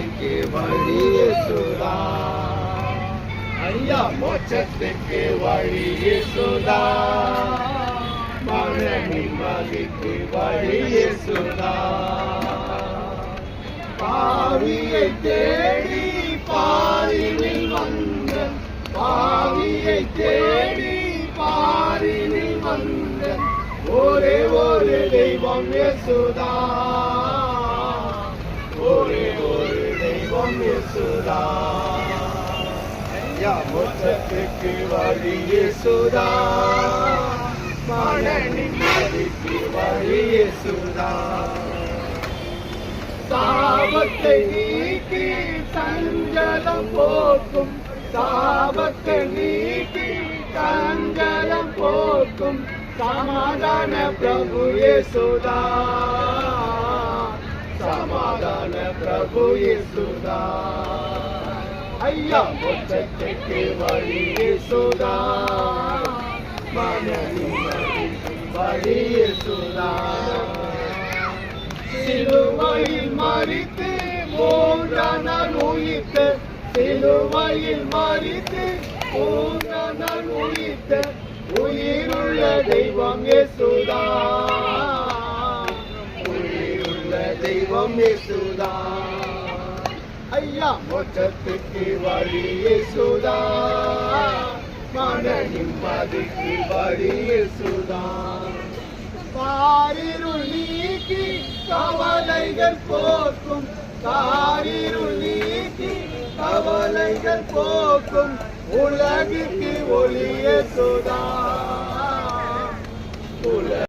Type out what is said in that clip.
நிம்மதிக்கு வழியே சுதா. ஐயா மோட்சத்துக்கு வழியே சுதா. மன நிம்மதிக்கு வழியே சுதா. பாவியை தேடி பாரினில் வந்த பாவியை தேடி பாரினில் வந்த ஒரே ஒரு தெய்வம் யேசுதா ஒரே ஒரு தெய்வம் யேசுதா வழி யேசுதா மன நிம்மதிக்கு வழி யேசுதா சாபத்தை நீக்கி சஞ்சலம் போக்கும். சாபத்தை நீக்கி சஞ்சலம் போக்கும். சமாதான பிரபு யேசுதா பிரபு யேசுதா ஐயா மொத்தத்துக்கு வழி யேசுதா மன வழி யேசுதா சிலுவையில் மறித்து மூன்றாம் நாள் உயிர்த்த சிலுவையில் மறித்து மூன்றாம் நாள் உயிர்த்த உயிருள்ள தெய்வம் இயேசுதா உயிருள்ள தெய்வம் இயேசுதா மோட்சத்துக்கு வழி இயேசுதா. மன நிம்மதிக்கு வழி இயேசுதா. காரிருள் நீக்கி கவலைகள் போக்கும். காரிருள் நீக்கி கவலைகள் போக்கும். உலகிற்கு ஒளிய சுதா